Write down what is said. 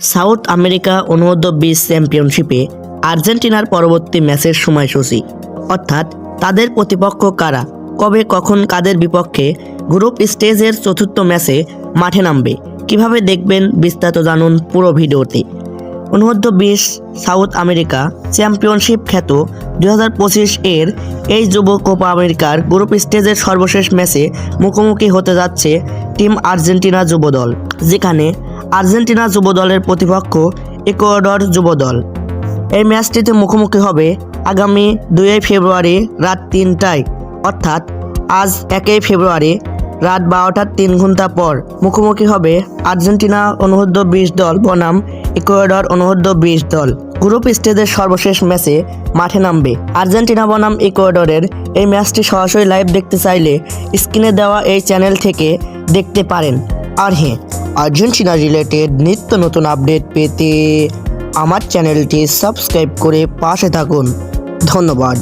South America অনুর্ধ বিশ চ্যাম্পিয়নশিপে আর্জেন্টিনার পরবর্তী ম্যাচের সময়সূচি। অর্থাৎ তাদের প্রতিপক্ষ কারা? কবে, কখন, কাদের বিপক্ষে? গ্রুপ স্টেজের চতুর্থ ম্যাচে মাঠে নামবে। কীভাবে দেখবেন? বিস্তারিত জানুন পুরো ভিডিওতে। অনূর্ধ্ব বিশ সাউথ আমেরিকা চ্যাম্পিয়নশিপ খ্যাত দু হাজার পঁচিশ এর এই যুব কোপা আমেরিকার গ্রুপ স্টেজের সর্বশেষ ম্যাচে মুখোমুখি হতে যাচ্ছে টিম আর্জেন্টিনা যুব দল। যেখানে আর্জেন্টিনা যুব দলের প্রতিপক্ষ ইকুয়েডর যুব দল এই ম্যাচটিতে মুখোমুখি হবে আগামী দুই ফেব্রুয়ারি রাত তিনটায়। অর্থাৎ আজ একই ফেব্রুয়ারি রাত বারোটার তিন ঘণ্টা পর মুখোমুখি হবে আর্জেন্টিনা অনুর্ধ বিশ দল, বনাম ইকুয়েডর অনুর্ধ বিশ দল। গ্রুপ স্টেজের সর্বশেষ ম্যাচে মাঠে নামবে আর্জেন্টিনা, বনাম ইকুয়েডরের। এই ম্যাচটি সরাসরি লাইভ দেখতে চাইলে স্ক্রিনে দেওয়া এই চ্যানেল থেকে দেখতে পারেন। আর হ্যাঁ আর্জেন্টিনা রিলেটেড নিত্য নতুন আপডেট পেতে আমার চ্যানেলটি সাবস্ক্রাইব করে পাশে থাকুন। ধন্যবাদ।